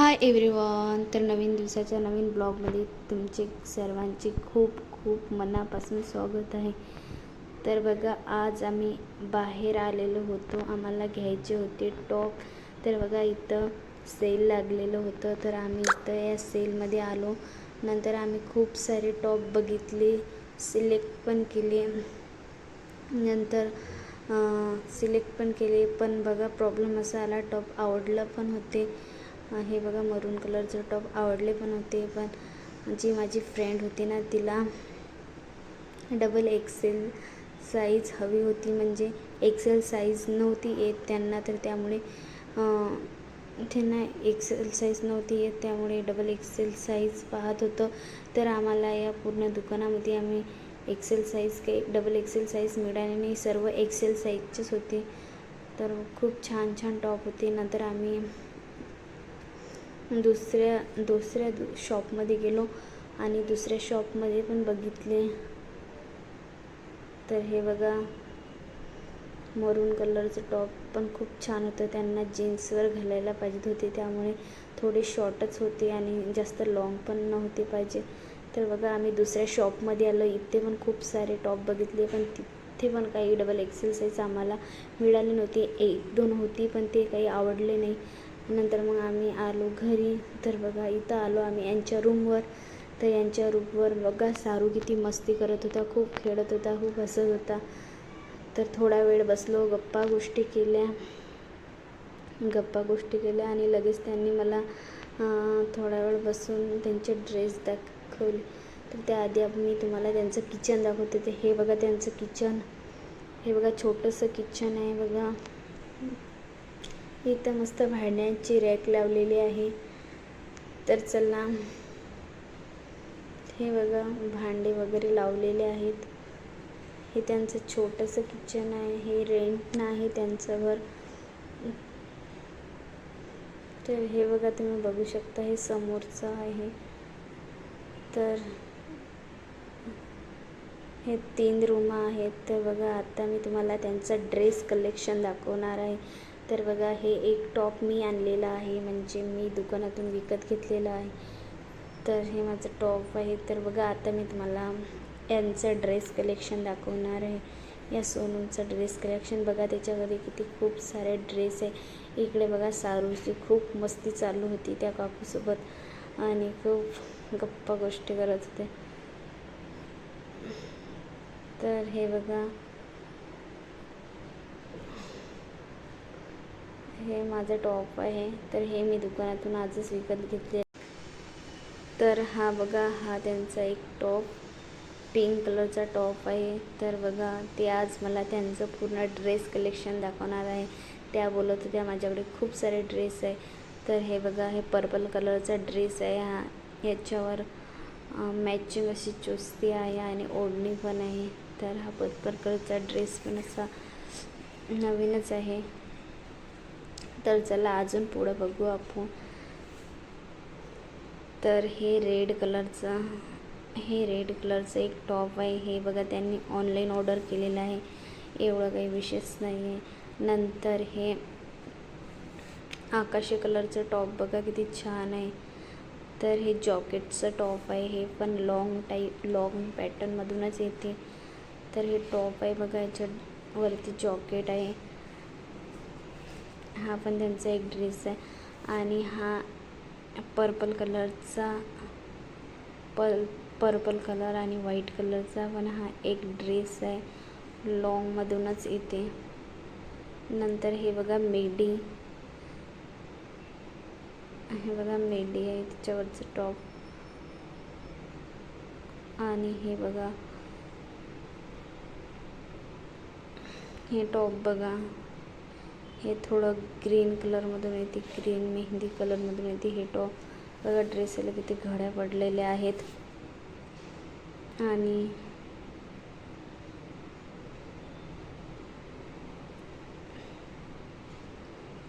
Hi everyone तर नवीन दिवसाच्या नवीन ब्लॉगमध्ये तुमचे सर्वांचे खूप खूप मनापासून स्वागत आहे. तर बघा आज आम्ही बाहेर आलेलो होतो. आम्हाला घ्यायचे होते टॉप. तर बघा इथं सेल लागलेलं होतं. तर आम्ही इथं या सेलमध्ये आलो. नंतर आम्ही खूप सारे टॉप बघितले सिलेक्ट पण केले. नंतर सिलेक्ट पण केले. पण बघा प्रॉब्लेम असा आला टॉप आवडलं पण होते. हे बघा मरून कलरचं टॉप आवडले पण होते पण जी माझी फ्रेंड होती ना तिला डबल एक्सेल साईज हवी होती म्हणजे एक्सेल साईज नव्हती येत त्यांना तर त्यामुळे त्यांना एक्सेल साईज नव्हती येत त्यामुळे डबल एक्सेल साईज पाहत होतं. तर आम्हाला या पूर्ण दुकानामध्ये आम्ही एक्सेल साईज काही डबल एक्सेल साईज मिळाली नाही सर्व एक्सेल साईजचेच होते. तर खूप छान छान टॉप होते. नंतर आम्ही दुसऱ्या दुसऱ्या दु शॉपमध्ये गेलो आणि दुसऱ्या शॉपमध्ये पण बघितले. तर हे बघा मरून कलरचं टॉप पण खूप छान होतं. त्यांना जीन्सवर घालायला पाहिजेत होते. त्यामुळे थोडे शॉर्टच होते आणि जास्त लाँग पण नव्हते पाहिजे तर बघा आम्ही दुसऱ्या शॉपमध्ये आलो. इथे पण खूप सारे टॉप बघितले पण तिथे पण काही डबल एक्सेल साईज आम्हाला मिळाली नव्हती. एक दोन होती पण ते काही आवडले नाही. नंतर मग आम्ही आलो घरी. तर बघा इथं आलो आम्ही यांच्या रूमवर तर यांच्या रूमवर बघा सारू किती मस्ती करत होता खूप खेळत होता खूप हसत होता. तर थोडा वेळ बसलो गप्पा गोष्टी केल्या. गप्पा गोष्टी केल्या आणि लगेच त्यांनी मला थोडा वेळ बसून त्यांचे ड्रेस दाखवले. तर त्याआधी मी तुम्हाला त्यांचं किचन दाखवते. ते हे बघा त्यांचं किचन हे बघा छोटंसं किचन आहे बघा. इथं मस्त भांड्यांची रॅक लावलेली आहे. तर चला. हे बघा भांडे वगैरे लावलेले आहेत. हे त्यांचं छोटंसं किचन आहे हे रेंट नाही त्यांचं घर तर हे बघा तुम्ही बघू शकता हे समोरचं आहे. तर हे तीन रूम आहेत. तर बघा आता मी तुम्हाला त्यांचं ड्रेस कलेक्शन दाखवणार आहे. तर बघा हे एक टॉप मी आणलेला आहे. म्हणजे मी दुकानातून विकत घेतलेला आहे. तर हे माझं टॉप आहे. तर बघा आता मी तुम्हाला यांचं ड्रेस कलेक्शन दाखवणार आहे. या सोनूचं ड्रेस कलेक्शन. बघा त्याच्यामध्ये किती खूप सारे ड्रेस आहे. इकडे बघा सारूची खूप मस्ती चालू होती त्या काकूसोबत. आणि खूप गप्पा गोष्टी करत होते. तर हे बघा हे माझं टॉप आहे. तर हे मी दुकानातून आजच विकत घेतले. तर हा बघा हा त्यांचा एक टॉप. पिंक कलरचा टॉप आहे. तर बघा ते आज मला त्यांचं पूर्ण ड्रेस कलेक्शन दाखवणार आहे. त्या बोलत होत्या माझ्याकडे खूप सारे ड्रेस आहे. तर हे बघा हे पर्पल कलरचा ड्रेस आहे हा. याच्यावर मॅचिंग अशी चुस्ती आहे आणि ओढणी पण आहे. तर हा पर्पल कलरचा ड्रेस पण असा नवीनच आहे. तर चला अजून पुढं बघू आपण. तर हे रेड कलरचं हे रेड कलरचं एक टॉप आहे. हे बघा त्यांनी ऑनलाईन ऑर्डर केलेलं आहे. एवढं काही विशेष नाही आहे नंतर हे आकाशी कलरचं टॉप बघा किती छान आहे. तर हे जॉकेटचं टॉप आहे. हे पण लॉंग टाईप लॉंग पॅटर्नमधूनच येते. तर हे टॉप आहे बघा याच्या वरती जॉकेट आहे. हा पण त्यांचा एक ड्रेस आहे. आणि हा पर्पल कलरचा पल पर्पल कलर आणि व्हाईट कलरचा पण हा एक ड्रेस आहे. लॉंगमधूनच येते. नंतर हे बघा मेडी हे बघा मेडी आहे त्याच्यावरचं टॉप आणि हे बघा हे टॉप बघा. हे थोडं ग्रीन कलरमधून येते ग्रीन मेहंदी कलरमधून येते. हे टॉप बघा ड्रेसला किती घड्या पडलेल्या आहेत. आणि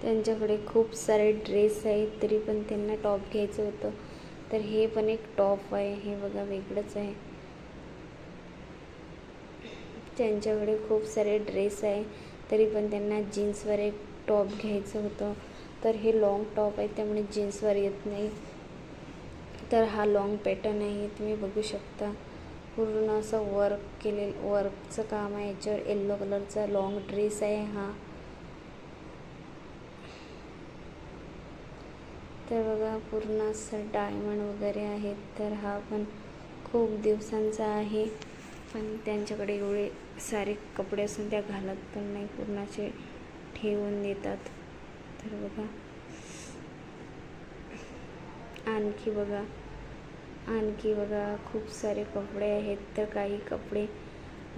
त्यांच्याकडे खूप सारे ड्रेस आहेत तरी पण त्यांना टॉप घ्यायचं होतं. तर हे पण एक टॉप आहे हे बघा वेगळंच आहे. त्यांच्याकडे खूप सारे ड्रेस आहे. तरी पण त्यांना जीन्सवर एक टॉप घ्यायचं होतं. तर हे लॉंग टॉप आहे त्यामुळे जीन्सवर येत नाही. तर हा लॉंग पॅटर्न आहे तुम्ही बघू शकता. पूर्ण असं वर्क केले वर्कचं काम आहे. याच्यावर येल्लो कलरचा लॉंग ड्रेस आहे हा. तर बघा पूर्ण असं डायमंड वगैरे आहेत. तर हा पण खूप दिवसांचा आहे. पण त्यांच्याकडे एवढे सारे कपडे असून त्या घालत पण नाही. पूर्णाचे ठेवून देतात. तर बघा. आणखी बघा. आणखी बघा. खूप सारे कपडे आहेत तर काही कपडे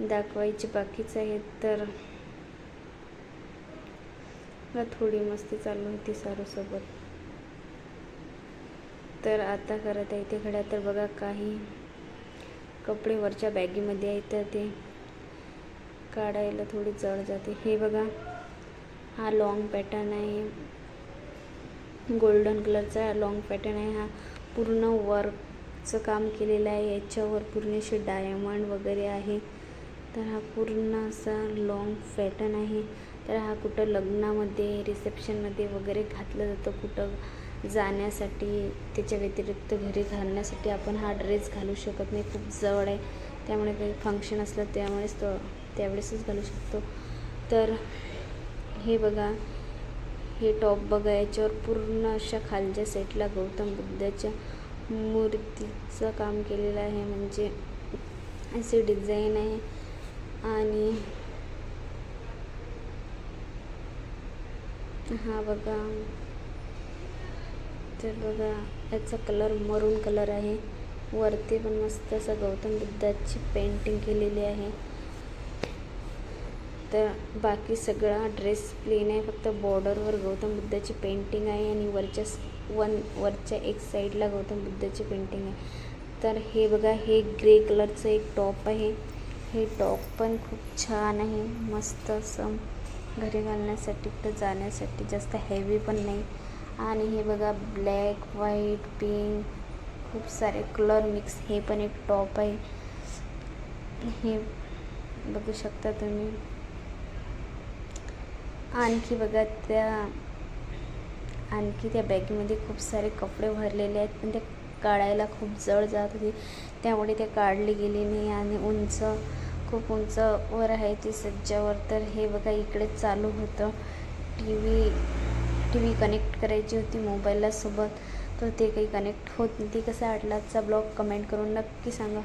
दाखवायचे बाकीच आहेत तर. थोडी मस्ती चालू होती सारूसोबत. तर आता करत आहे ते घड्या. तर बघा काही कपडे वरच्या बॅगीमध्ये आहेत तर ते काढायला थोडी जड जाते. हे बघा हा लॉंग पॅटर्न आहे. गोल्डन कलरचा लॉंग पॅटर्न आहे. हा पूर्ण वर्कचं काम केलेलं आहे. याच्यावर पूर्ण असे डायमंड वगैरे आहे. तर हा पूर्ण असा लॉंग पॅटर्न आहे. तर हा कुठं लग्नामध्ये रिसेप्शनमध्ये वगैरे घातलं जातं कुठं जाण्यासाठी त्याच्या व्यतिरिक्त घरी घालण्यासाठी आपण हा ड्रेस घालू शकत नाही. खूप जवळ आहे. त्यामुळे काही फंक्शन असलं त्यामुळेच तो त्यावेळेसच घालू शकतो. तर हे बघा. हे टॉप बघा. याच्यावर पूर्ण अशा खालच्या साईडला गौतम बुद्धाच्या मूर्तीचं काम केलेलं आहे. म्हणजे असे डिझाईन आहे. आणि हा बघा. तर बघा याचा कलर मरून कलर आहे. वरती पण मस्त असं गौतम बुद्धाची पेंटिंग केलेली आहे. तर बाकी सगळा ड्रेस प्लेन आहे फक्त बॉर्डरवर गौतम बुद्धाची पेंटिंग आहे आणि वरच्या वन वरच्या एक साईडला गौतम बुद्धाची पेंटिंग आहे. तर हे बघा हे ग्रे कलरचं एक टॉप आहे. हे टॉप पण खूप छान आहे. मस्त असं घरी घालण्यासाठी कुठं जाण्यासाठी जास्त हेवी पण नाही. आणि हे बघा ब्लॅक व्हाईट पिंक खूप सारे कलर मिक्स हे पण एक टॉप आहे. हे बघू शकता तुम्ही. आणखी बघा त्या आणखी त्या बॅगमध्ये खूप सारे कपडे भरलेले आहेत पण ते काढायला खूप जड जात होती. त्यामुळे ते काढली गेली नाही आणि उंच खूप उंच वर आहे ती सज्जावर. तर हे बघा इकडे चालू होतं. T V T V connect करायची होती मोबाईलला सोबत तर ते काही कनेक्ट होत नाही ते कसं वाटला आजचा ब्लॉग कमेंट करून नक्की सांगा.